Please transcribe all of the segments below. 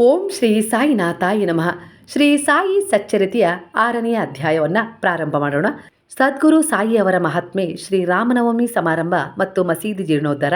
ಓಂ ಶ್ರೀ ಸಾಯಿನಾಥಾಯ ನಮಃ. ಶ್ರೀ ಸಾಯಿ ಸಚ್ಚರಿತೆಯ ಆರನೆಯ ಅಧ್ಯಾಯವನ್ನು ಪ್ರಾರಂಭ ಮಾಡೋಣ. ಸದ್ಗುರು ಸಾಯಿ ಅವರ ಮಹಾತ್ಮೆ ಶ್ರೀ ರಾಮನವಮಿ ಸಮಾರಂಭ ಮತ್ತು ಮಸೀದಿ ಜೀರ್ಣೋದ್ಧಾರ,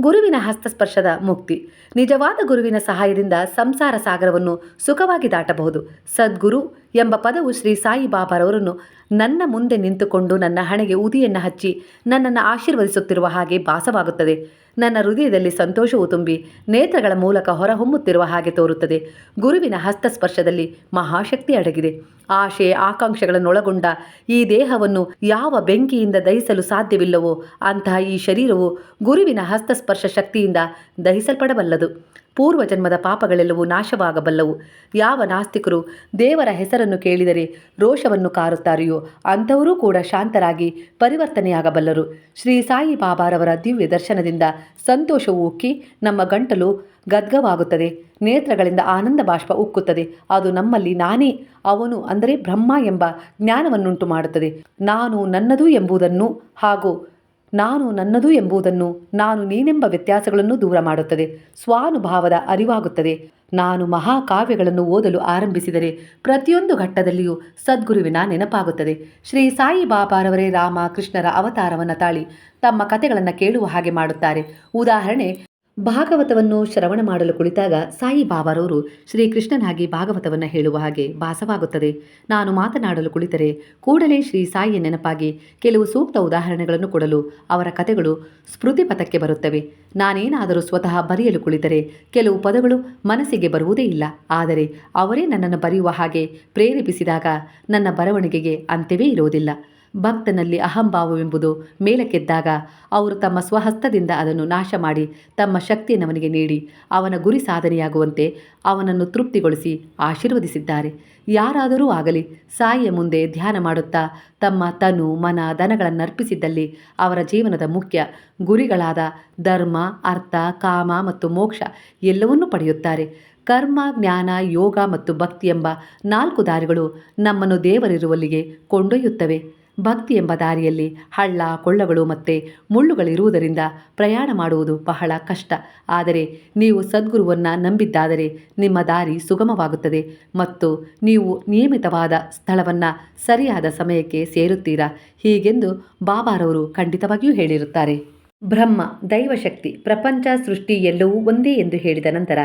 ಗುರುವಿನ ಹಸ್ತಸ್ಪರ್ಶದ ಮುಕ್ತಿ, ನಿಜವಾದ ಗುರುವಿನ ಸಹಾಯದಿಂದ ಸಂಸಾರ ಸಾಗರವನ್ನು ಸುಖವಾಗಿ ದಾಟಬಹುದು. ಸದ್ಗುರು ಎಂಬ ಪದವು ಶ್ರೀ ಸಾಯಿ ಬಾಬಾರವರನ್ನು ನನ್ನ ಮುಂದೆ ನಿಂತುಕೊಂಡು ನನ್ನ ಹಣೆಗೆ ಉದಿಯನ್ನು ಹಚ್ಚಿ ನನ್ನನ್ನು ಆಶೀರ್ವದಿಸುತ್ತಿರುವ ಹಾಗೆ ಭಾಸವಾಗುತ್ತದೆ. ನನ್ನ ಹೃದಯದಲ್ಲಿ ಸಂತೋಷವು ತುಂಬಿ ನೇತ್ರಗಳ ಮೂಲಕ ಹೊರಹೊಮ್ಮುತ್ತಿರುವ ಹಾಗೆ ತೋರುತ್ತದೆ. ಗುರುವಿನ ಹಸ್ತಸ್ಪರ್ಶದಲ್ಲಿ ಮಹಾಶಕ್ತಿ ಅಡಗಿದೆ. ಆಶೆ ಆಕಾಂಕ್ಷೆಗಳನ್ನೊಳಗೊಂಡ ಈ ದೇಹವನ್ನು ಯಾವ ಬೆಂಕಿಯಿಂದ ದಹಿಸಲು ಸಾಧ್ಯವಿಲ್ಲವೋ ಅಂತಹ ಈ ಶರೀರವು ಗುರುವಿನ ಹಸ್ತಸ್ಪರ್ಶ ಶಕ್ತಿಯಿಂದ ದಹಿಸಲ್ಪಡಬಲ್ಲದು. ಪೂರ್ವಜನ್ಮದ ಪಾಪಗಳೆಲ್ಲವೂ ನಾಶವಾಗಬಲ್ಲವು. ಯಾವ ನಾಸ್ತಿಕರು ದೇವರ ಹೆಸರನ್ನು ಕೇಳಿದರೆ ರೋಷವನ್ನು ಕಾರುತ್ತಾರೆಯೋ, ಅಂಥವರೂ ಕೂಡ ಶಾಂತರಾಗಿ ಪರಿವರ್ತನೆಯಾಗಬಲ್ಲರು. ಶ್ರೀ ಸಾಯಿ ಬಾಬಾರವರ ದಿವ್ಯ ದರ್ಶನದಿಂದ ಸಂತೋಷವು ಉಕ್ಕಿ ನಮ್ಮ ಗಂಟಲು ಗದ್ಗವಾಗುತ್ತದೆ. ನೇತ್ರಗಳಿಂದ ಆನಂದ ಬಾಷ್ಪ ಉಕ್ಕುತ್ತದೆ. ಅದು ನಮ್ಮಲ್ಲಿ ನಾನೇ, ಅವನು ಅಂದರೆ ಬ್ರಹ್ಮ ಎಂಬ ಜ್ಞಾನವನ್ನುಂಟು ಮಾಡುತ್ತದೆ ನಾನು ನನ್ನದು ಎಂಬುದನ್ನು ಹಾಗೂ ನಾನು ನನ್ನದು ಎಂಬುದನ್ನು, ನಾನು ನೀನೆಂಬ ವ್ಯತ್ಯಾಸಗಳನ್ನು ದೂರ ಮಾಡುತ್ತದೆ ಸ್ವಾನುಭಾವದ ಅರಿವಾಗುತ್ತದೆ. ನಾನು ಮಹಾಕಾವ್ಯಗಳನ್ನು ಓದಲು ಆರಂಭಿಸಿದರೆ ಪ್ರತಿಯೊಂದು ಘಟ್ಟದಲ್ಲಿಯೂ ಸದ್ಗುರುವಿನ ನೆನಪಾಗುತ್ತದೆ. ಶ್ರೀ ಸಾಯಿಬಾಬಾರವರೇ ರಾಮ ಕೃಷ್ಣರ ಅವತಾರವನ್ನು ತಾಳಿ ತಮ್ಮ ಕಥೆಗಳನ್ನು ಕೇಳುವ ಹಾಗೆ ಮಾಡುತ್ತಾರೆ. ಉದಾಹರಣೆ ಭಾಗವತವನ್ನು ಶ್ರವಣ ಮಾಡಲು ಕುಳಿತಾಗ ಸಾಯಿ ಬಾಬಾರವರು ಶ್ರೀಕೃಷ್ಣನಾಗಿ ಭಾಗವತವನ್ನು ಹೇಳುವ ಹಾಗೆ ಭಾಸವಾಗುತ್ತದೆ. ನಾನು ಮಾತನಾಡಲು ಕುಳಿತರೆ ಕೂಡಲೇ ಶ್ರೀ ಸಾಯಿಯ ನೆನಪಾಗಿ ಕೆಲವು ಸೂಕ್ತ ಉದಾಹರಣೆಗಳನ್ನು ಕೊಡಲು ಅವರ ಕಥೆಗಳು ಸ್ಮೃತಿಪಥಕ್ಕೆ ಬರುತ್ತವೆ. ನಾನೇನಾದರೂ ಸ್ವತಃ ಬರೆಯಲು ಕುಳಿತರೆ ಕೆಲವು ಪದಗಳು ಮನಸ್ಸಿಗೆ ಬರುವುದೇ ಇಲ್ಲ. ಆದರೆ ಅವರೇ ನನ್ನನ್ನು ಬರೆಯುವ ಹಾಗೆ ಪ್ರೇರೇಪಿಸಿದಾಗ ನನ್ನ ಬರವಣಿಗೆಗೆ ಅಂತ್ಯವೇ ಇರುವುದಿಲ್ಲ. ಭಕ್ತನಲ್ಲಿ ಅಹಂಭಾವವೆಂಬುದು ಮೇಲಕ್ಕೆದ್ದಾಗ ಅವರು ತಮ್ಮ ಸ್ವಹಸ್ತದಿಂದ ಅದನ್ನು ನಾಶ ಮಾಡಿ ತಮ್ಮ ಶಕ್ತಿಯನ್ನು ಅವನಿಗೆ ನೀಡಿ ಅವನ ಗುರಿ ಸಾಧನೆಯಾಗುವಂತೆ ಅವನನ್ನು ತೃಪ್ತಿಗೊಳಿಸಿ ಆಶೀರ್ವದಿಸಿದ್ದಾರೆ. ಯಾರಾದರೂ ಆಗಲಿ ಸಾಯಿಯ ಮುಂದೆ ಧ್ಯಾನ ಮಾಡುತ್ತಾ ತಮ್ಮ ತನು, ಮನ ದನಗಳನ್ನು ಅರ್ಪಿಸಿದ್ದಲ್ಲಿ ಅವರ ಜೀವನದ ಮುಖ್ಯ ಗುರಿಗಳಾದ ಧರ್ಮ, ಅರ್ಥ, ಕಾಮ ಮತ್ತು ಮೋಕ್ಷ ಎಲ್ಲವನ್ನೂ ಪಡೆಯುತ್ತಾರೆ. ಕರ್ಮ, ಜ್ಞಾನ, ಯೋಗ ಮತ್ತು ಭಕ್ತಿ ಎಂಬ ನಾಲ್ಕು ದಾರಿಗಳು ನಮ್ಮನ್ನು ದೇವರಿರುವಲ್ಲಿಗೆ ಕೊಂಡೊಯ್ಯುತ್ತವೆ. ಭಕ್ತಿ ಎಂಬ ದಾರಿಯಲ್ಲಿ ಹಳ್ಳ, ಕೊಳ್ಳಗಳು ಮತ್ತು ಮುಳ್ಳುಗಳಿರುವುದರಿಂದ ಪ್ರಯಾಣ ಮಾಡುವುದು ಬಹಳ ಕಷ್ಟ. ಆದರೆ ನೀವು ಸದ್ಗುರುವನ್ನು ನಂಬಿದ್ದಾದರೆ ನಿಮ್ಮ ದಾರಿ ಸುಗಮವಾಗುತ್ತದೆ ಮತ್ತು ನೀವು ನಿಯಮಿತವಾದ ಸ್ಥಳವನ್ನು ಸರಿಯಾದ ಸಮಯಕ್ಕೆ ಸೇರುತ್ತೀರಾ? ಹೀಗೆಂದು ಬಾಬಾರವರು ಖಂಡಿತವಾಗಿಯೂ ಹೇಳಿರುತ್ತಾರೆ. ಬ್ರಹ್ಮ, ದೈವಶಕ್ತಿ, ಪ್ರಪಂಚ, ಸೃಷ್ಟಿ ಎಲ್ಲವೂ ಒಂದೇ ಎಂದು ಹೇಳಿದ ನಂತರ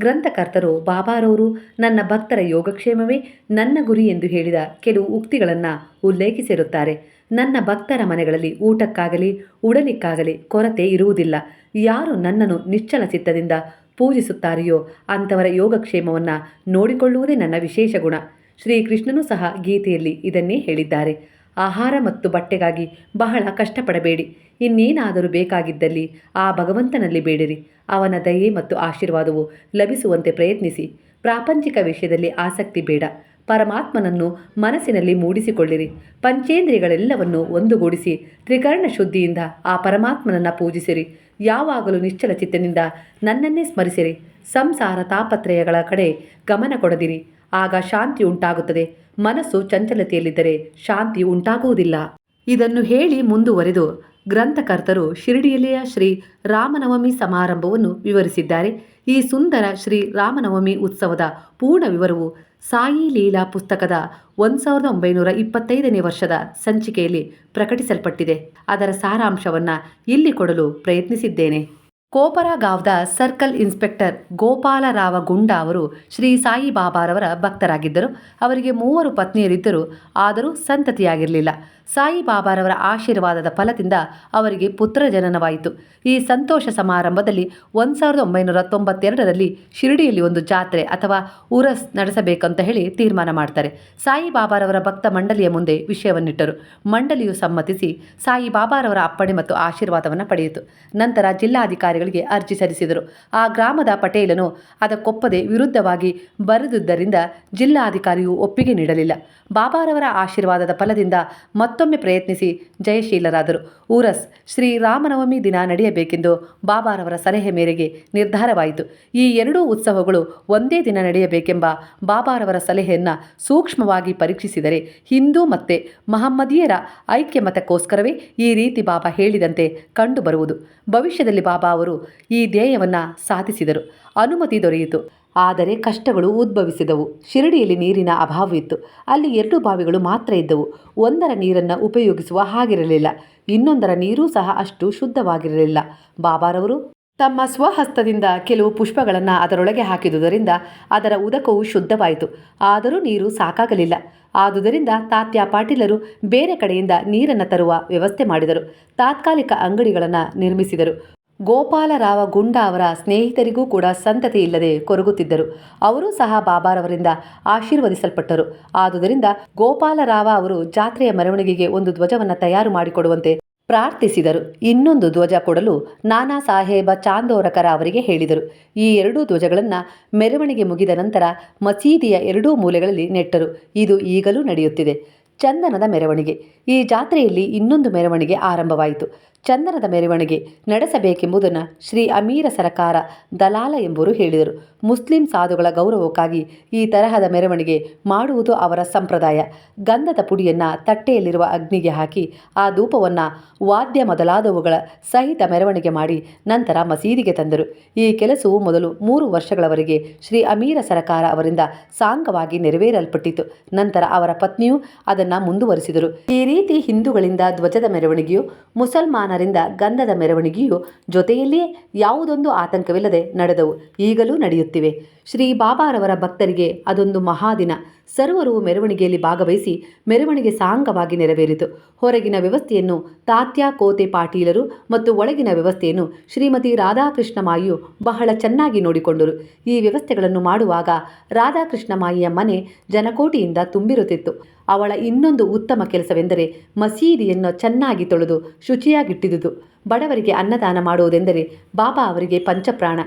ಗ್ರಂಥಕರ್ತರು, ಬಾಬಾರವರು, ನನ್ನ ಭಕ್ತರ ಯೋಗಕ್ಷೇಮವೇ ನನ್ನ ಗುರಿ ಎಂದು ಹೇಳಿದ ಕೆಲವು ಉಕ್ತಿಗಳನ್ನು ಉಲ್ಲೇಖಿಸಿರುತ್ತಾರೆ ನನ್ನ ಭಕ್ತರ ಮನೆಗಳಲ್ಲಿ ಊಟಕ್ಕಾಗಲಿ, ಉಡಲಿಕ್ಕಾಗಲಿ ಕೊರತೆ ಇರುವುದಿಲ್ಲ. ಯಾರು ನನ್ನನ್ನು ನಿಶ್ಚಲ ಚಿತ್ತದಿಂದ ಪೂಜಿಸುತ್ತಾರೆಯೋ ಅಂಥವರ ಯೋಗಕ್ಷೇಮವನ್ನು ನೋಡಿಕೊಳ್ಳುವುದೇ ನನ್ನ ವಿಶೇಷ ಗುಣ. ಶ್ರೀಕೃಷ್ಣನೂ ಸಹ ಗೀತೆಯಲ್ಲಿ ಇದನ್ನೇ ಹೇಳಿದ್ದಾರೆ. ಆಹಾರ ಮತ್ತು ಬಟ್ಟೆಗಾಗಿ ಬಹಳ ಕಷ್ಟಪಡಬೇಡಿ. ಇನ್ನೇನಾದರೂ ಬೇಕಾಗಿದ್ದಲ್ಲಿ ಆ ಭಗವಂತನಲ್ಲಿ ಬೇಡಿರಿ. ಅವನ ದಯೆ ಮತ್ತು ಆಶೀರ್ವಾದವು ಲಭಿಸುವಂತೆ ಪ್ರಯತ್ನಿಸಿ. ಪ್ರಾಪಂಚಿಕ ವಿಷಯದಲ್ಲಿ ಆಸಕ್ತಿ ಬೇಡ. ಪರಮಾತ್ಮನನ್ನು ಮನಸ್ಸಿನಲ್ಲಿ ಮೂಡಿಸಿಕೊಳ್ಳಿರಿ. ಪಂಚೇಂದ್ರಿಯಗಳೆಲ್ಲವನ್ನು ಒಂದುಗೂಡಿಸಿ ತ್ರಿಕರ್ಣ ಶುದ್ಧಿಯಿಂದ ಆ ಪರಮಾತ್ಮನನ್ನು ಪೂಜಿಸಿರಿ. ಯಾವಾಗಲೂ ನಿಶ್ಚಲ ಚಿತ್ತನಿಂದ ನನ್ನನ್ನೇ ಸ್ಮರಿಸಿರಿ. ಸಂಸಾರ ತಾಪತ್ರಯಗಳ ಕಡೆ ಗಮನ ಕೊಡದಿರಿ. ಆಗ ಶಾಂತಿ ಉಂಟಾಗುತ್ತದೆ. ಮನಸ್ಸು ಚಂಚಲತೆಯಲ್ಲಿದ್ದರೆ ಶಾಂತಿ ಉಂಟಾಗುವುದಿಲ್ಲ. ಇದನ್ನು ಹೇಳಿ ಮುಂದುವರೆದು ಗ್ರಂಥಕರ್ತರು ಶಿರಡಿಯಲ್ಲಿಯ ಶ್ರೀ ರಾಮನವಮಿ ಸಮಾರಂಭವನ್ನು ವಿವರಿಸಿದ್ದಾರೆ. ಈ ಸುಂದರ ಶ್ರೀ ರಾಮನವಮಿ ಉತ್ಸವದ ಪೂರ್ಣ ವಿವರವು ಸಾಯಿ ಲೀಲಾ ಪುಸ್ತಕದ ಒಂದು ಸಾವಿರದ ಒಂಬೈನೂರ ಇಪ್ಪತ್ತೈದನೇ ವರ್ಷದ ಸಂಚಿಕೆಯಲ್ಲಿ ಪ್ರಕಟಿಸಲ್ಪಟ್ಟಿದೆ. ಅದರ ಸಾರಾಂಶವನ್ನು ಇಲ್ಲಿ ಕೊಡಲು ಪ್ರಯತ್ನಿಸಿದ್ದೇನೆ. ಕೋಪರಗಾವ್ದ ಸರ್ಕಲ್ ಇನ್ಸ್ಪೆಕ್ಟರ್ ಗೋಪಾಲರಾವ ಗುಂಡ ಅವರು ಶ್ರೀ ಸಾಯಿ ಬಾಬಾರವರ ಭಕ್ತರಾಗಿದ್ದರು. ಅವರಿಗೆ ಮೂವರು ಪತ್ನಿಯರಿದ್ದರು. ಆದರೂ ಸಂತತಿಯಾಗಿರಲಿಲ್ಲ. ಸಾಯಿ ಬಾಬಾರವರ ಆಶೀರ್ವಾದದ ಫಲದಿಂದ ಅವರಿಗೆ ಪುತ್ರ ಜನನವಾಯಿತು. ಈ ಸಂತೋಷ ಸಮಾರಂಭದಲ್ಲಿ ಒಂದು ಸಾವಿರದ ಒಂಬೈನೂರ ತೊಂಬತ್ತೆರಡರಲ್ಲಿ ಶಿರಡಿಯಲ್ಲಿ ಒಂದು ಜಾತ್ರೆ ಅಥವಾ ಉರಸ್ ನಡೆಸಬೇಕಂತ ಹೇಳಿ ತೀರ್ಮಾನ ಮಾಡ್ತಾರೆ. ಸಾಯಿ ಬಾಬಾರವರ ಭಕ್ತ ಮಂಡಳಿಯ ಮುಂದೆ ವಿಷಯವನ್ನಿಟ್ಟರು. ಮಂಡಳಿಯು ಸಮ್ಮತಿಸಿ ಸಾಯಿ ಬಾಬಾರವರ ಅಪ್ಪಣೆ ಮತ್ತು ಆಶೀರ್ವಾದವನ್ನು ಪಡೆಯಿತು. ನಂತರ ಜಿಲ್ಲಾಧಿಕಾರಿಗಳಿಗೆ ಅರ್ಜಿ ಸಲ್ಲಿಸಿದರು. ಆ ಗ್ರಾಮದ ಪಟೇಲನು ಅದಕ್ಕೊಪ್ಪದೆ ವಿರುದ್ಧವಾಗಿ ಬರೆದುದರಿಂದ ಜಿಲ್ಲಾಧಿಕಾರಿಯು ಒಪ್ಪಿಗೆ ನೀಡಲಿಲ್ಲ. ಬಾಬಾರವರ ಆಶೀರ್ವಾದದ ಫಲದಿಂದ ಮತ್ತೊಮ್ಮೆ ಪ್ರಯತ್ನಿಸಿ ಜಯಶೀಲರಾದರು. ಊರಸ್ ಶ್ರೀರಾಮನವಮಿ ದಿನ ನಡೆಯಬೇಕೆಂದು ಬಾಬಾರವರ ಸಲಹೆ ಮೇರೆಗೆ ನಿರ್ಧಾರವಾಯಿತು. ಈ ಎರಡೂ ಉತ್ಸವಗಳು ಒಂದೇ ದಿನ ನಡೆಯಬೇಕೆಂಬ ಬಾಬಾರವರ ಸಲಹೆಯನ್ನು ಸೂಕ್ಷ್ಮವಾಗಿ ಪರೀಕ್ಷಿಸಿದರೆ ಹಿಂದೂ ಮತ್ತೆ ಮಹಮ್ಮದೀಯರ ಐಕ್ಯಮತಕ್ಕೋಸ್ಕರವೇ ಈ ರೀತಿ ಬಾಬಾ ಹೇಳಿದಂತೆ ಕಂಡುಬರುವುದು. ಭವಿಷ್ಯದಲ್ಲಿ ಬಾಬಾ ಅವರು ಈ ಧ್ಯೇಯವನ್ನು ಸಾಧಿಸಿದರು. ಅನುಮತಿ ದೊರೆಯಿತು. ಆದರೆ ಕಷ್ಟಗಳು ಉದ್ಭವಿಸಿದವು. ಶಿರಡಿಯಲ್ಲಿ ನೀರಿನ ಅಭಾವವಿತ್ತು. ಅಲ್ಲಿ ಎರಡು ಬಾವಿಗಳು ಮಾತ್ರ ಇದ್ದವು. ಒಂದರ ನೀರನ್ನು ಉಪಯೋಗಿಸುವ ಹಾಗಿರಲಿಲ್ಲ. ಇನ್ನೊಂದರ ನೀರೂ ಸಹ ಅಷ್ಟು ಶುದ್ಧವಾಗಿರಲಿಲ್ಲ. ಬಾಬಾರವರು ತಮ್ಮ ಸ್ವಹಸ್ತದಿಂದ ಕೆಲವು ಪುಷ್ಪಗಳನ್ನು ಅದರೊಳಗೆ ಹಾಕಿದುದರಿಂದ ಅದರ ಉದಕವು ಶುದ್ಧವಾಯಿತು. ಆದರೂ ನೀರು ಸಾಕಾಗಲಿಲ್ಲ. ಆದುದರಿಂದ ತಾತ್ಯ ಪಾಟೀಲರು ಬೇರೆ ಕಡೆಯಿಂದ ನೀರನ್ನು ತರುವ ವ್ಯವಸ್ಥೆ ಮಾಡಿದರು. ತಾತ್ಕಾಲಿಕ ಅಂಗಡಿಗಳನ್ನು ನಿರ್ಮಿಸಿದರು. ಗೋಪಾಲರಾವ ಗುಂಡ ಅವರ ಸ್ನೇಹಿತರಿಗೂ ಕೂಡ ಸಂತತಿ ಇಲ್ಲದೆ ಕೊರಗುತ್ತಿದ್ದರು. ಅವರೂ ಸಹ ಬಾಬಾರವರಿಂದ ಆಶೀರ್ವದಿಸಲ್ಪಟ್ಟರು. ಆದುದರಿಂದ ಗೋಪಾಲರಾವ ಅವರು ಜಾತ್ರೆಯ ಮೆರವಣಿಗೆಗೆ ಒಂದು ಧ್ವಜವನ್ನು ತಯಾರು ಮಾಡಿಕೊಡುವಂತೆ ಪ್ರಾರ್ಥಿಸಿದರು. ಇನ್ನೊಂದು ಧ್ವಜ ಕೊಡಲು ನಾನಾ ಸಾಹೇಬ ಚಾಂದೋರಕರ ಅವರಿಗೆ ಹೇಳಿದರು. ಈ ಎರಡೂ ಧ್ವಜಗಳನ್ನು ಮೆರವಣಿಗೆ ಮುಗಿದ ನಂತರ ಮಸೀದಿಯ ಎರಡೂ ಮೂಲೆಗಳಲ್ಲಿ ನೆಟ್ಟರು. ಇದು ಈಗಲೂ ನಡೆಯುತ್ತಿದೆ. ಚಂದನದ ಮೆರವಣಿಗೆ. ಈ ಜಾತ್ರೆಯಲ್ಲಿ ಇನ್ನೊಂದು ಮೆರವಣಿಗೆ ಆರಂಭವಾಯಿತು. ಚಂದನದ ಮೆರವಣಿಗೆ ನಡೆಸಬೇಕೆಂಬುದನ್ನು ಶ್ರೀ ಅಮೀರ ಸರಕಾರ ದಲಾಲ ಎಂಬುವರು ಹೇಳಿದರು. ಮುಸ್ಲಿಂ ಸಾಧುಗಳ ಗೌರವಕ್ಕಾಗಿ ಈ ತರಹದ ಮೆರವಣಿಗೆ ಮಾಡುವುದು ಅವರ ಸಂಪ್ರದಾಯ. ಗಂಧದ ಪುಡಿಯನ್ನು ತಟ್ಟೆಯಲ್ಲಿರುವ ಅಗ್ನಿಗೆ ಹಾಕಿ ಆ ಧೂಪವನ್ನು ವಾದ್ಯ ಮೊದಲಾದವುಗಳ ಸಹಿತ ಮೆರವಣಿಗೆ ಮಾಡಿ ನಂತರ ಮಸೀದಿಗೆ ತಂದರು. ಈ ಕೆಲಸವು ಮೊದಲು ಮೂರು ವರ್ಷಗಳವರೆಗೆ ಶ್ರೀ ಅಮೀರ ಸರಕಾರ ಅವರಿಂದ ಸಾಂಗವಾಗಿ ನೆರವೇರಲ್ಪಟ್ಟಿತು. ನಂತರ ಅವರ ಪತ್ನಿಯು ಅದನ್ನು ಮುಂದುವರಿಸಿದರು. ಈ ರೀತಿ ಹಿಂದೂಗಳಿಂದ ಧ್ವಜದ ಮೆರವಣಿಗೆಯು ಮುಸಲ್ಮಾನರಿಂದ ಗಂಧದ ಮೆರವಣಿಗೆಯು ಜೊತೆಯಲ್ಲಿಯೇ ಯಾವುದೊಂದು ಆತಂಕವಿಲ್ಲದೆ ನಡೆದವು. ಈಗಲೂ ನಡೆಯುತ್ತಿವೆ. ಶ್ರೀ ಬಾಬಾರವರ ಭಕ್ತರಿಗೆ ಅದೊಂದು ಮಹಾದಿನ. ಸರ್ವರು ಮೆರವಣಿಗೆಯಲ್ಲಿ ಭಾಗವಹಿಸಿ ಮೆರವಣಿಗೆ ಸಾಂಗವಾಗಿ ನೆರವೇರಿತು. ಹೊರಗಿನ ವ್ಯವಸ್ಥೆಯನ್ನು ತಾತ್ಯ, ಕೋತೆ ಪಾಟೀಲರು ಮತ್ತು ಒಳಗಿನ ವ್ಯವಸ್ಥೆಯನ್ನು ಶ್ರೀಮತಿ ರಾಧಾಕೃಷ್ಣ ಮಾಯಿಯು ಬಹಳ ಚೆನ್ನಾಗಿ ನೋಡಿಕೊಂಡರು. ಈ ವ್ಯವಸ್ಥೆಗಳನ್ನು ಮಾಡುವಾಗ ರಾಧಾಕೃಷ್ಣ ಮಾಯಿಯ ಮನೆ ಜನಕೋಟಿಯಿಂದ ತುಂಬಿರುತ್ತಿತ್ತು. ಅವಳ ಇನ್ನೊಂದು ಉತ್ತಮ ಕೆಲಸವೆಂದರೆ ಮಸೀದಿಯನ್ನು ಚೆನ್ನಾಗಿ ತೊಳೆದು ಶುಚಿಯಾಗಿಟ್ಟಿದುದು. ಬಡವರಿಗೆ ಅನ್ನದಾನ ಮಾಡುವುದೆಂದರೆ ಬಾಬಾ ಅವರಿಗೆ ಪಂಚಪ್ರಾಣ.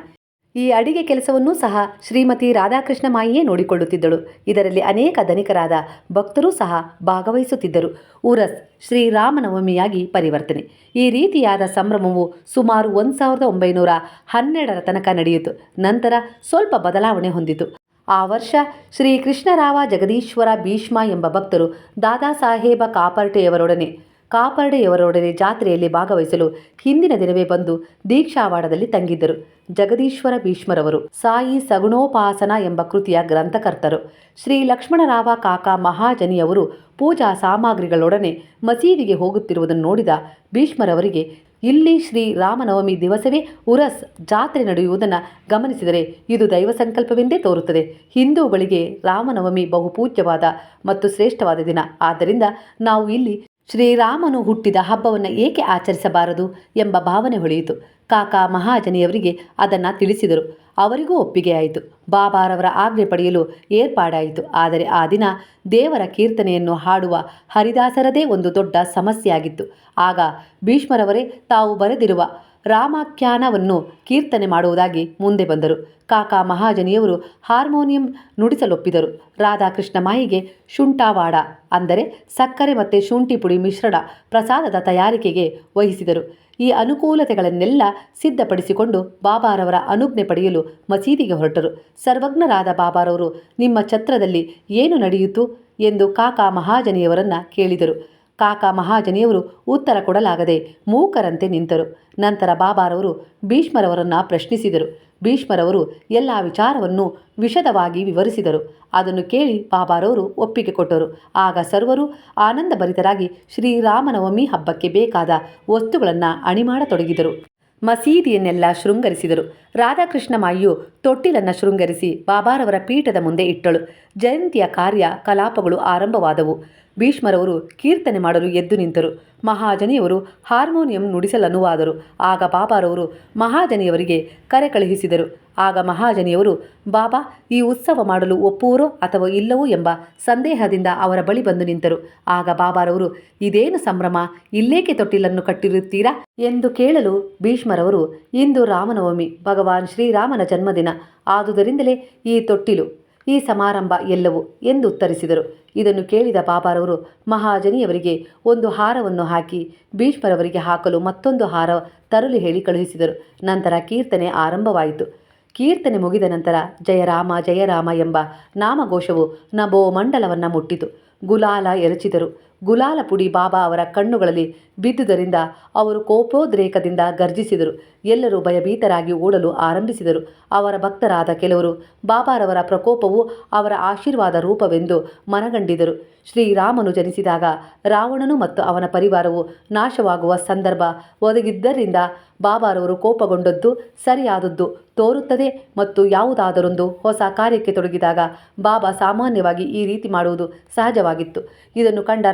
ಈ ಅಡಿಗೆ ಕೆಲಸವನ್ನೂ ಸಹ ಶ್ರೀಮತಿ ರಾಧಾಕೃಷ್ಣ ಮಾಯಿಯೇ ನೋಡಿಕೊಳ್ಳುತ್ತಿದ್ದಳು. ಇದರಲ್ಲಿ ಅನೇಕ ಧನಿಕರಾದ ಭಕ್ತರೂ ಸಹ ಭಾಗವಹಿಸುತ್ತಿದ್ದರು. ಉರಸ್ ಶ್ರೀರಾಮನವಮಿಯಾಗಿ ಪರಿವರ್ತನೆ. ಈ ರೀತಿಯಾದ ಸಂಭ್ರಮವು ಸುಮಾರು ಒಂದು ಸಾವಿರದ ಒಂಬೈನೂರ ಹನ್ನೆರಡರ ತನಕ ನಡೆಯಿತು. ನಂತರ ಸ್ವಲ್ಪ ಬದಲಾವಣೆ ಹೊಂದಿತು. ಆ ವರ್ಷ ಶ್ರೀ ಕೃಷ್ಣರಾವ ಜಗದೀಶ್ವರ ಭೀಷ್ಮ ಎಂಬ ಭಕ್ತರು ದಾದಾ ಸಾಹೇಬ ಕಾಪರ್ಟೆಯವರೊಡನೆ ಕಾಪರ್ಡೆಯವರೊಡನೆ ಜಾತ್ರೆಯಲ್ಲಿ ಭಾಗವಹಿಸಲು ಹಿಂದಿನ ದಿನವೇ ಬಂದು ದೀಕ್ಷಾವಾಡದಲ್ಲಿ ತಂಗಿದ್ದರು. ಜಗದೀಶ್ವರ ಭೀಷ್ಮರವರು ಸಾಯಿ ಸಗುಣೋಪಾಸನ ಎಂಬ ಕೃತಿಯ ಗ್ರಂಥಕರ್ತರು. ಶ್ರೀ ಲಕ್ಷ್ಮಣರಾವ ಕಾಕಾ ಮಹಾಜನಿಯವರು ಪೂಜಾ ಸಾಮಗ್ರಿಗಳೊಡನೆ ಮಸೀದಿಗೆ ಹೋಗುತ್ತಿರುವುದನ್ನು ನೋಡಿದ ಭೀಷ್ಮರವರಿಗೆ ಇಲ್ಲಿ ಶ್ರೀ ರಾಮನವಮಿ ದಿವಸವೇ ಉರಸ್ ಜಾತ್ರೆ ನಡೆಯುವುದನ್ನು ಗಮನಿಸಿದರೆ ಇದು ದೈವ ಸಂಕಲ್ಪವೆಂದೇ ತೋರುತ್ತದೆ. ಹಿಂದೂಗಳಿಗೆ ರಾಮನವಮಿ ಬಹುಪೂಜ್ಯವಾದ ಮತ್ತು ಶ್ರೇಷ್ಠವಾದ ದಿನ. ಆದ್ದರಿಂದ ನಾವು ಇಲ್ಲಿ ಶ್ರೀರಾಮನು ಹುಟ್ಟಿದ ಹಬ್ಬವನ್ನು ಏಕೆ ಆಚರಿಸಬಾರದು ಎಂಬ ಭಾವನೆ ಹೊಳೆಯಿತು. ಕಾಕಾ ಮಹಾಜನಿಯವರಿಗೆ ಅದನ್ನು ತಿಳಿಸಿದರು. ಅವರಿಗೂ ಒಪ್ಪಿಗೆಯಾಯಿತು. ಬಾಬಾರವರ ಆಜ್ಞೆ ಪಡೆಯಲು ಏರ್ಪಾಡಾಯಿತು. ಆದರೆ ಆ ದಿನ ದೇವರ ಕೀರ್ತನೆಯನ್ನು ಹಾಡುವ ಹರಿದಾಸರದೇ ಒಂದು ದೊಡ್ಡ ಸಮಸ್ಯೆಯಾಗಿತ್ತು. ಆಗ ಭೀಷ್ಮರವರೇ ತಾವು ಬರೆದಿರುವ ರಾಮಾಖ್ಯಾನವನ್ನು ಕೀರ್ತನೆ ಮಾಡುವುದಾಗಿ ಮುಂದೆ ಬಂದರು. ಕಾಕಾ ಮಹಾಜನಿಯವರು ಹಾರ್ಮೋನಿಯಂ ನುಡಿಸಲೊಪ್ಪಿದರು. ರಾಧಾಕೃಷ್ಣ ಮಾಯಿಗೆ ಶುಂಠಾವಾಡ ಅಂದರೆ ಸಕ್ಕರೆ ಮತ್ತು ಶುಂಠಿ ಪುಡಿ ಮಿಶ್ರಣ ಪ್ರಸಾದದ ತಯಾರಿಕೆಗೆ ವಹಿಸಿದರು. ಈ ಅನುಕೂಲತೆಗಳನ್ನೆಲ್ಲ ಸಿದ್ಧಪಡಿಸಿಕೊಂಡು ಬಾಬಾರವರ ಅನುಜ್ಞೆ ಪಡೆಯಲು ಮಸೀದಿಗೆ ಹೊರಟರು. ಸರ್ವಜ್ಞರಾದ ಬಾಬಾರವರು, ನಿಮ್ಮ ಛತ್ರದಲ್ಲಿ ಏನು ನಡೆಯಿತು? ಎಂದು ಕಾಕಾ ಮಹಾಜನಿಯವರನ್ನು ಕೇಳಿದರು. ಕಾಕ ಮಹಾಜನಿಯವರು ಉತ್ತರ ಕೊಡಲಾಗದೆ ಮೂಕರಂತೆ ನಿಂತರು. ನಂತರ ಬಾಬಾರವರು ಭೀಷ್ಮರವರನ್ನು ಪ್ರಶ್ನಿಸಿದರು. ಭೀಷ್ಮರವರು ಎಲ್ಲ ವಿಚಾರವನ್ನು ವಿಶದವಾಗಿ ವಿವರಿಸಿದರು. ಅದನ್ನು ಕೇಳಿ ಬಾಬಾರವರು ಒಪ್ಪಿಗೆ ಕೊಟ್ಟರು. ಆಗ ಸರ್ವರು ಆನಂದಭರಿತರಾಗಿ ಶ್ರೀರಾಮನವಮಿ ಹಬ್ಬಕ್ಕೆ ಬೇಕಾದ ವಸ್ತುಗಳನ್ನು ಅಣಿಮಾಡತೊಡಗಿದರು. ಮಸೀದಿಯನ್ನೆಲ್ಲ ಶೃಂಗರಿಸಿದರು. ರಾಧಾಕೃಷ್ಣ ಮಾಯಿಯು ತೊಟ್ಟಿಲನ್ನು ಶೃಂಗರಿಸಿ ಬಾಬಾರವರ ಪೀಠದ ಮುಂದೆ ಇಟ್ಟಳು. ಜಯಂತಿಯ ಕಾರ್ಯ ಕಲಾಪಗಳು ಆರಂಭವಾದವು. ಭೀಷ್ಮರವರು ಕೀರ್ತನೆ ಮಾಡಲು ಎದ್ದು ನಿಂತರು. ಮಹಾಜನಿಯವರು ಹಾರ್ಮೋನಿಯಂ ನುಡಿಸಲನುವಾದರು. ಆಗ ಬಾಬಾರವರು ಮಹಾಜನಿಯವರಿಗೆ ಕರೆ ಕಳುಹಿಸಿದರು. ಆಗ ಮಹಾಜನಿಯವರು, ಬಾಬಾ, ಈ ಉತ್ಸವ ಮಾಡಲು ಒಪ್ಪುವರೋ ಅಥವಾ ಇಲ್ಲವೋ ಎಂಬ ಸಂದೇಹದಿಂದ ಅವರ ಬಳಿ ಬಂದು ನಿಂತರು. ಆಗ ಬಾಬಾರವರು ಇದೇನು ಸಂಭ್ರಮ? ಇಲ್ಲೇಕೆ ತೊಟ್ಟಿಲನ್ನು ಕಟ್ಟಿರುತ್ತೀರಾ? ಎಂದು ಕೇಳಲು ಭೀಷ್ಮರವರು, ಇಂದು ರಾಮನವಮಿ, ಭಗವಾನ್ ಶ್ರೀರಾಮನ ಜನ್ಮದಿನ. ಆದುದರಿಂದಲೇ ಈ ತೊಟ್ಟಿಲು ಈ ಸಮಾರಂಭ ಎಲ್ಲವು ಎಂದು ಉತ್ತರಿಸಿದರು ಇದನ್ನು ಕೇಳಿದ ಬಾಬಾರವರು ಮಹಾಜನಿಯವರಿಗೆ ಒಂದು ಹಾರವನ್ನು ಹಾಕಿ ಭೀಷ್ಮರವರಿಗೆ ಹಾಕಲು ಮತ್ತೊಂದು ಹಾರ ತರಲು ಹೇಳಿ ಕಳುಹಿಸಿದರು. ನಂತರ ಕೀರ್ತನೆ ಆರಂಭವಾಯಿತು. ಕೀರ್ತನೆ ಮುಗಿದ ನಂತರ ಜಯರಾಮ ಜಯರಾಮ ಎಂಬ ನಾಮಘೋಷವು ನಭೋ ಮಂಡಲವನ್ನು ಮುಟ್ಟಿತು. ಗುಲಾಲ ಎರಚಿದರು. ಗುಲಾಲ ಪುಡಿ ಬಾಬಾ ಅವರ ಕಣ್ಣುಗಳಲ್ಲಿ ಬಿದ್ದುದರಿಂದ ಅವರು ಕೋಪೋದ್ರೇಕದಿಂದ ಗರ್ಜಿಸಿದರು. ಎಲ್ಲರೂ ಭಯಭೀತರಾಗಿ ಓಡಲು ಆರಂಭಿಸಿದರು. ಅವರ ಭಕ್ತರಾದ ಕೆಲವರು ಬಾಬಾರವರ ಪ್ರಕೋಪವು ಅವರ ಆಶೀರ್ವಾದ ರೂಪವೆಂದು ಮನಗಂಡಿದರು. ಶ್ರೀರಾಮನು ಜನಿಸಿದಾಗ ರಾವಣನು ಮತ್ತು ಅವನ ಪರಿವಾರವು ನಾಶವಾಗುವ ಸಂದರ್ಭ ಒದಗಿದ್ದರಿಂದ ಬಾಬಾರವರು ಕೋಪಗೊಂಡದ್ದು ಸರಿಯಾದದ್ದು ತೋರುತ್ತದೆ ಮತ್ತು ಯಾವುದಾದರೊಂದು ಹೊಸ ಕಾರ್ಯಕ್ಕೆ ತೊಡಗಿದಾಗ ಬಾಬಾ ಸಾಮಾನ್ಯವಾಗಿ ಈ ರೀತಿ ಮಾಡುವುದು ಸಹಜವಾಗಿತ್ತು. ಇದನ್ನು ಕಂಡ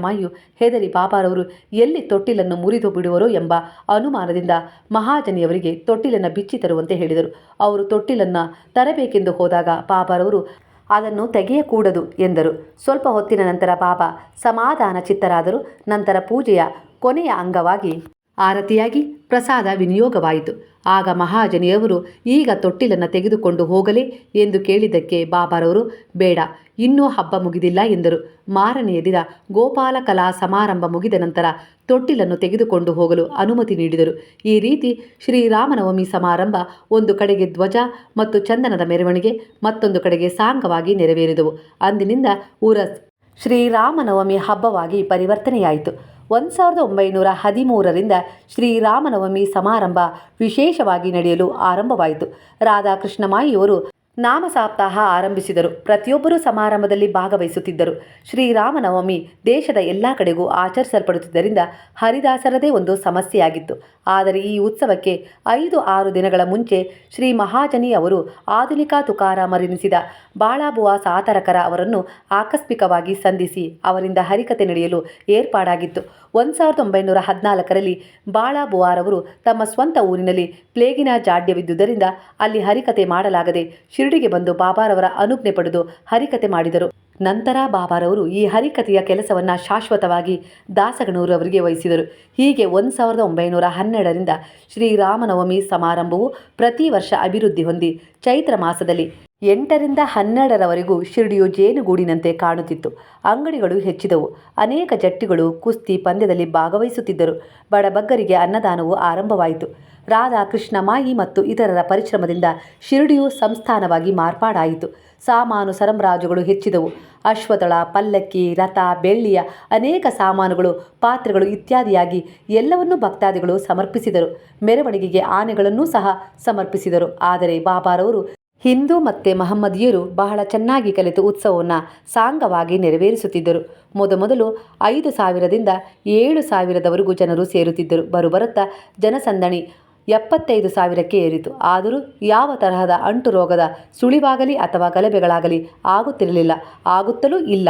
ಮಾಯು ಹೆದರಿ ಬಾಬಾರವರು ಎಲ್ಲಿ ತೊಟ್ಟಿಲನ್ನು ಮುರಿದು ಬಿಡುವರೋ ಎಂಬ ಅನುಮಾನದಿಂದ ಮಹಾಜನಿಯವರಿಗೆ ತೊಟ್ಟಿಲನ್ನು ಬಿಚ್ಚಿ ತರುವಂತೆ ಹೇಳಿದರು. ಅವರು ತೊಟ್ಟಿಲನ್ನು ತರಬೇಕೆಂದು ಹೋದಾಗ ಬಾಬಾರವರು ಅದನ್ನು ತೆಗೆಯಕೂಡದು ಎಂದರು. ಸ್ವಲ್ಪ ಹೊತ್ತಿನ ನಂತರ ಬಾಬಾ ಸಮಾಧಾನ ಚಿತ್ತರಾದರು ನಂತರ ಪೂಜೆಯ ಕೊನೆಯ ಅಂಗವಾಗಿ ಆರತಿಯಾಗಿ ಪ್ರಸಾದ ವಿನಿಯೋಗವಾಯಿತು. ಆಗ ಮಹಾಜನಿಯವರು, ಈಗ ತೊಟ್ಟಿಲನ್ನು ತೆಗೆದುಕೊಂಡು ಹೋಗಲೇ? ಎಂದು ಕೇಳಿದ್ದಕ್ಕೆ ಬಾಬಾರವರು, ಬೇಡ, ಇನ್ನೂ ಹಬ್ಬ ಮುಗಿದಿಲ್ಲ ಎಂದರು. ಮಾರನೆಯ ದಿನ ಗೋಪಾಲ ಕಲಾ ಸಮಾರಂಭ ಮುಗಿದ ನಂತರ ತೊಟ್ಟಿಲನ್ನು ತೆಗೆದುಕೊಂಡು ಹೋಗಲು ಅನುಮತಿ ನೀಡಿದರು. ಈ ರೀತಿ ಶ್ರೀರಾಮನವಮಿ ಸಮಾರಂಭ ಒಂದು ಕಡೆಗೆ ಧ್ವಜ ಮತ್ತು ಚಂದನದ ಮೆರವಣಿಗೆ, ಮತ್ತೊಂದು ಕಡೆಗೆ ಸಾಂಗವಾಗಿ ನೆರವೇರಿದವು. ಅಂದಿನಿಂದ ಉರಸ್ ಶ್ರೀರಾಮನವಮಿ ಹಬ್ಬವಾಗಿ ಪರಿವರ್ತನೆಯಾಯಿತು. ಒಂದು ಸಾವಿರದ ಒಂಬೈನೂರ ಹದಿಮೂರರಿಂದ ಶ್ರೀರಾಮನವಮಿ ಸಮಾರಂಭ ವಿಶೇಷವಾಗಿ ನಡೆಯಲು ಆರಂಭವಾಯಿತು. ರಾಧಾಕೃಷ್ಣ ಮಾಯಿಯವರು ನಾಮ ಸಪ್ತಾಹ ಆರಂಭಿಸಿದರು. ಪ್ರತಿಯೊಬ್ಬರೂ ಸಮಾರಂಭದಲ್ಲಿ ಭಾಗವಹಿಸುತ್ತಿದ್ದರು. ಶ್ರೀರಾಮನವಮಿ ದೇಶದ ಎಲ್ಲ ಕಡೆಗೂ ಆಚರಿಸಲ್ಪಡುತ್ತಿದ್ದರಿಂದ ಹರಿದಾಸರದೇ ಒಂದು ಸಮಸ್ಯೆಯಾಗಿತ್ತು. ಆದರೆ ಈ ಉತ್ಸವಕ್ಕೆ ಐದು ಆರು ದಿನಗಳ ಮುಂಚೆ ಶ್ರೀ ಮಹಾಜನಿ ಅವರು ಆಧುನಿಕ ತುಕಾರಾಮರೆನಿಸಿದ ಬಾಳಾಬುವ ಸಾತರಕರ ಅವರನ್ನು ಆಕಸ್ಮಿಕವಾಗಿ ಸಂಧಿಸಿ ಅವರಿಂದ ಹರಿಕತೆ ನಡೆಯಲು ಏರ್ಪಾಡಾಗಿತ್ತು. ಒಂದು ಸಾವಿರದ ಒಂಬೈನೂರ ಹದಿನಾಲ್ಕರಲ್ಲಿ ಬಾಳಾಬುವಾರವರು ತಮ್ಮ ಸ್ವಂತ ಊರಿನಲ್ಲಿ ಪ್ಲೇಗಿನ ಜಾಡ್ಯವಿದ್ದುದರಿಂದ ಅಲ್ಲಿ ಹರಿಕತೆ ಮಾಡಲಾಗದೆ ಶಿರಡಿಗೆ ಬಂದು ಬಾಬಾರವರ ಅನುಜ್ಞೆ ಪಡೆದು ಹರಿಕತೆ ಮಾಡಿದರು. ನಂತರ ಬಾಬಾರವರು ಈ ಹರಿಕತೆಯ ಕೆಲಸವನ್ನು ಶಾಶ್ವತವಾಗಿ ದಾಸಗಣೂರವರಿಗೆ ವಹಿಸಿದರು. ಹೀಗೆ ಒಂದು ಸಾವಿರದ ಒಂಬೈನೂರ ಹನ್ನೆರಡರಿಂದ ಶ್ರೀರಾಮನವಮಿ ಸಮಾರಂಭವು ಪ್ರತಿ ವರ್ಷ ಅಭಿವೃದ್ಧಿ ಹೊಂದಿ ಚೈತ್ರ ಮಾಸದಲ್ಲಿ ಎಂಟರಿಂದ ಹನ್ನೆರಡರವರೆಗೂ ಶಿರಡಿಯು ಜೇನುಗೂಡಿನಂತೆ ಕಾಣುತ್ತಿತ್ತು. ಅಂಗಡಿಗಳು ಹೆಚ್ಚಿದವು. ಅನೇಕ ಜಟ್ಟಿಗಳು ಕುಸ್ತಿ ಪಂದ್ಯದಲ್ಲಿ ಭಾಗವಹಿಸುತ್ತಿದ್ದರು. ಬಡಬಗ್ಗರಿಗೆ ಅನ್ನದಾನವು ಆರಂಭವಾಯಿತು. ರಾಧಾ ಕೃಷ್ಣ ಮಾಯಿ ಮತ್ತು ಇತರರ ಪರಿಶ್ರಮದಿಂದ ಶಿರಡಿಯು ಸಂಸ್ಥಾನವಾಗಿ ಮಾರ್ಪಾಡಾಯಿತು. ಸಾಮಾನು ಸರಂರಾಜುಗಳು ಹೆಚ್ಚಿದವು. ಅಶ್ವದಳ ಪಲ್ಲಕ್ಕಿ, ರಥ, ಬೆಳ್ಳಿಯ ಅನೇಕ ಸಾಮಾನುಗಳು, ಪಾತ್ರೆಗಳು ಇತ್ಯಾದಿಯಾಗಿ ಎಲ್ಲವನ್ನೂ ಭಕ್ತಾದಿಗಳು ಸಮರ್ಪಿಸಿದರು. ಮೆರವಣಿಗೆಗೆ ಆನೆಗಳನ್ನೂ ಸಹ ಸಮರ್ಪಿಸಿದರು. ಆದರೆ ಬಾಬಾರವರು ಹಿಂದೂ ಮತ್ತು ಮಹಮ್ಮದಿಯರು ಬಹಳ ಚೆನ್ನಾಗಿ ಕಲಿತು ಉತ್ಸವವನ್ನು ಸಾಂಗವಾಗಿ ನೆರವೇರಿಸುತ್ತಿದ್ದರು. ಮೊದಮೊದಲು ಐದು ಸಾವಿರದಿಂದ ಏಳು ಸಾವಿರದವರೆಗೂ ಜನರು ಸೇರುತ್ತಿದ್ದರು. ಬರುಬರುತ್ತಾ ಜನಸಂದಣಿ ಎಪ್ಪತ್ತೈದು ಸಾವಿರಕ್ಕೆ ಏರಿತು. ಆದರೂ ಯಾವ ತರಹದ ಅಂಟು ರೋಗದ ಸುಳಿವಾಗಲಿ ಅಥವಾ ಗಲಭೆಗಳಾಗಲಿ ಆಗುತ್ತಿರಲಿಲ್ಲ. ಆಗುತ್ತಲೂ ಇಲ್ಲ.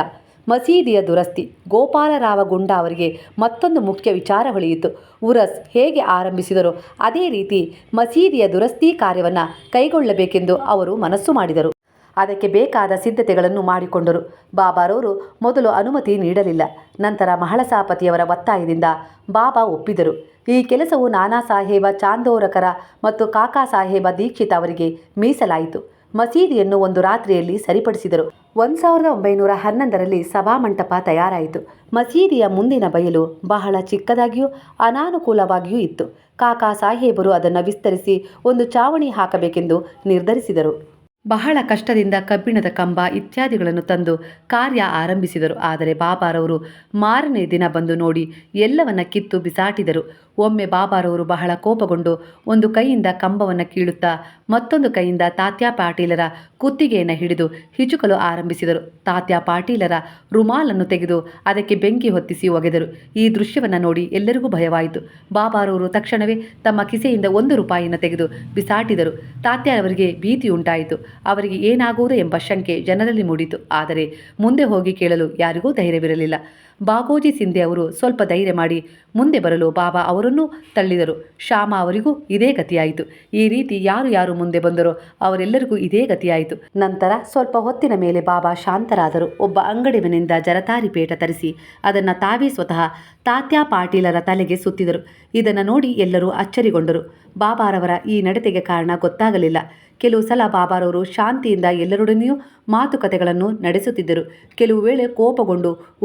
ಮಸೀದಿಯ ದುರಸ್ತಿ. ಗೋಪಾಲರಾವ ಗುಂಡ ಅವರಿಗೆ ಮತ್ತೊಂದು ಮುಖ್ಯ ವಿಚಾರ ಹೊಳೆಯಿತು. ಉರಸ್ ಹೇಗೆ ಆರಂಭಿಸಿದರೋ ಅದೇ ರೀತಿ ಮಸೀದಿಯ ದುರಸ್ತಿ ಕಾರ್ಯವನ್ನು ಕೈಗೊಳ್ಳಬೇಕೆಂದು ಅವರು ಮನಸ್ಸು ಮಾಡಿದರು. ಅದಕ್ಕೆ ಬೇಕಾದ ಸಿದ್ಧತೆಗಳನ್ನು ಮಾಡಿಕೊಂಡರು. ಬಾಬಾರವರು ಮೊದಲು ಅನುಮತಿ ನೀಡಲಿಲ್ಲ. ನಂತರ ಮಹಳಸಾಪತಿಯವರ ಒತ್ತಾಯದಿಂದ ಬಾಬಾ ಒಪ್ಪಿದರು. ಈ ಕೆಲಸವು ನಾನಾ ಸಾಹೇಬ ಚಾಂದೋರಕರ ಮತ್ತು ಕಾಕಾ ಸಾಹೇಬ ದೀಕ್ಷಿತ್ ಅವರಿಗೆ ಮೀಸಲಾಯಿತು. ಮಸೀದಿಯನ್ನು ಒಂದು ರಾತ್ರಿಯಲ್ಲಿ ಸರಿಪಡಿಸಿದರು. ಒಂದು ಸಾವಿರದ ಒಂಬೈನೂರ ಹನ್ನೊಂದರಲ್ಲಿ ಸಭಾಮಂಟಪ ತಯಾರಾಯಿತು. ಮಸೀದಿಯ ಮುಂದಿನ ಬಯಲು ಬಹಳ ಚಿಕ್ಕದಾಗಿಯೂ ಅನಾನುಕೂಲವಾಗಿಯೂ ಇತ್ತು. ಕಾಕಾ ಸಾಹೇಬರು ಅದನ್ನು ವಿಸ್ತರಿಸಿ ಒಂದು ಚಾವಣಿ ಹಾಕಬೇಕೆಂದು ನಿರ್ಧರಿಸಿದರು. ಬಹಳ ಕಷ್ಟದಿಂದ ಕಬ್ಬಿಣದ ಕಂಬ ಇತ್ಯಾದಿಗಳನ್ನು ತಂದು ಕಾರ್ಯ ಆರಂಭಿಸಿದರು. ಆದರೆ ಬಾಬಾರವರು ಮಾರನೇ ದಿನ ಬಂದು ನೋಡಿ ಎಲ್ಲವನ್ನ ಕಿತ್ತು ಬಿಸಾಟಿದರು. ಒಮ್ಮೆ ಬಾಬಾರವರು ಬಹಳ ಕೋಪಗೊಂಡು ಒಂದು ಕೈಯಿಂದ ಕಂಬವನ್ನು ಕೀಳುತ್ತಾ ಮತ್ತೊಂದು ಕೈಯಿಂದ ತಾತ್ಯಾ ಪಾಟೀಲರ ಕುತ್ತಿಗೆಯನ್ನು ಹಿಡಿದು ಹಿಚುಕಲು ಆರಂಭಿಸಿದರು. ತಾತ್ಯಾ ಪಾಟೀಲರ ರುಮಾಲನ್ನು ತೆಗೆದು ಅದಕ್ಕೆ ಬೆಂಕಿ ಹೊತ್ತಿಸಿ ಒಗೆದರು. ಈ ದೃಶ್ಯವನ್ನು ನೋಡಿ ಎಲ್ಲರಿಗೂ ಭಯವಾಯಿತು. ಬಾಬಾರವರು ತಕ್ಷಣವೇ ತಮ್ಮ ಕಿಸೆಯಿಂದ ಒಂದು ರೂಪಾಯಿಯನ್ನು ತೆಗೆದು ಬಿಸಾಟಿದರು. ತಾತ್ಯಾರವರಿಗೆ ಭೀತಿ ಉಂಟಾಯಿತು ಅವರಿಗೆ ಏನಾಗುವುದು ಎಂಬ ಶಂಕೆ ಜನರಲ್ಲಿ ಮೂಡಿತು. ಆದರೆ ಮುಂದೆ ಹೋಗಿ ಕೇಳಲು ಯಾರಿಗೂ ಧೈರ್ಯವಿರಲಿಲ್ಲ. ಬಾಗೋಜಿ ಸಿಂಧೆ ಅವರು ಸ್ವಲ್ಪ ಧೈರ್ಯ ಮಾಡಿ ಮುಂದೆ ಬರಲು ಬಾಬಾ ಅವರನ್ನು ತಳ್ಳಿದರು. ಶ್ಯಾಮ ಅವರಿಗೂ ಇದೇ ಗತಿಯಾಯಿತು. ಈ ರೀತಿ ಯಾರು ಯಾರು ಮುಂದೆ ಬಂದರೋ ಅವರೆಲ್ಲರಿಗೂ ಇದೇ ಗತಿಯಾಯಿತು. ನಂತರ ಸ್ವಲ್ಪ ಹೊತ್ತಿನ ಮೇಲೆ ಬಾಬಾ ಶಾಂತರಾದರು. ಒಬ್ಬ ಅಂಗಡಿವನಿಂದ ಜರತಾರಿ ಪೇಟ ತರಿಸಿ ಅದನ್ನು ತಾವೇ ಸ್ವತಃ ತಾತ್ಯಾ ಪಾಟೀಲರ ತಲೆಗೆ ಸುತ್ತಿದರು. ಇದನ್ನು ನೋಡಿ ಎಲ್ಲರೂ ಅಚ್ಚರಿಗೊಂಡರು. ಬಾಬಾರವರ ಈ ನಡತೆಗೆ ಕಾರಣ ಗೊತ್ತಾಗಲಿಲ್ಲ. ಕೆಲವು ಸಲ ಬಾಬಾರವರು ಶಾಂತಿಯಿಂದ ಎಲ್ಲರೊಡನೆಯೂ ಮಾತುಕತೆಗಳನ್ನು ನಡೆಸುತ್ತಿದ್ದರು. ಕೆಲವು ವೇಳೆ ಕೋಪಗೊಂಡು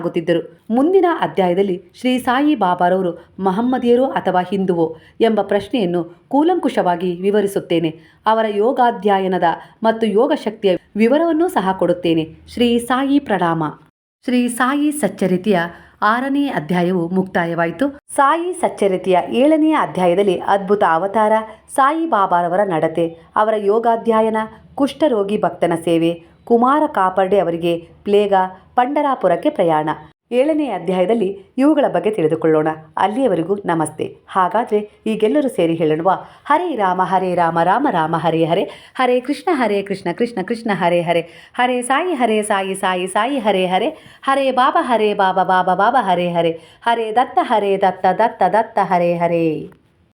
ಉದ್ರಿಕ್ತರಾಗುತ್ತಿದ್ದರು ಮುಂದಿನ ಅಧ್ಯಾಯದಲ್ಲಿ ಶ್ರೀ ಸಾಯಿ ಬಾಬಾರವರು ಮಹಮ್ಮದಿಯರೋ ಅಥವಾ ಹಿಂದುವೋ ಎಂಬ ಪ್ರಶ್ನೆಯನ್ನು ಕೂಲಂಕುಷವಾಗಿ ವಿವರಿಸುತ್ತೇನೆ. ಅವರ ಯೋಗಾಧ್ಯಯನದ ಮತ್ತು ಯೋಗ ಶಕ್ತಿಯ ವಿವರವನ್ನೂ ಸಹ ಕೊಡುತ್ತೇನೆ. ಶ್ರೀ ಸಾಯಿ ಪ್ರಣಾಮ. ಶ್ರೀ ಸಾಯಿ ಸಚ್ಚರಿತೆಯ ಆರನೇ ಅಧ್ಯಾಯವು ಮುಕ್ತಾಯವಾಯಿತು. ಸಾಯಿ ಸಚ್ಚರಿತೆಯ ಏಳನೆಯ ಅಧ್ಯಾಯದಲ್ಲಿ ಅದ್ಭುತ ಅವತಾರ, ಸಾಯಿ ಬಾಬಾರವರ ನಡತೆ, ಅವರ ಯೋಗಾಧ್ಯಯನ, ಕುಷ್ಠರೋಗಿ ಭಕ್ತನ ಸೇವೆ, ಕುಮಾರ ಕಾಪರ್ಡೆ ಅವರಿಗೆ ಪ್ಲೇಗ ಪಂಡರಾಪುರಕ್ಕೆ ಪ್ರಯಾಣ. ಏಳನೇ ಅಧ್ಯಾಯದಲ್ಲಿ ಇವುಗಳ ಬಗ್ಗೆ ತಿಳಿದುಕೊಳ್ಳೋಣ. ಅಲ್ಲಿಯವರೆಗೂ ನಮಸ್ತೆ. ಹಾಗಾದರೆ ಈಗೆಲ್ಲರೂ ಸೇರಿ ಹೇಳೋಣ ಹರೇ ರಾಮ ಹರೇ ರಾಮ ರಾಮ ರಾಮ, ಹರೇ ಹರೇ. ಹರೇ ಕೃಷ್ಣ ಹರೇ ಕೃಷ್ಣ ಕೃಷ್ಣ ಕೃಷ್ಣ, ಹರೇ ಹರೇ. ಹರೇ ಸಾಯಿ ಹರೇ ಸಾಯಿ ಸಾಯಿ ಸಾಯಿ, ಹರೇ ಹರೇ. ಹರೇ ಬಾಬಾ ಹರೇ ಬಾಬಾ ಬಾಬಾ ಬಾಬಾ, ಹರೇ ಹರೇ. ಹರೇ ದತ್ತ ಹರೇ ದತ್ತ ದತ್ತ ದತ್ತ, ಹರೇ ಹರೇ.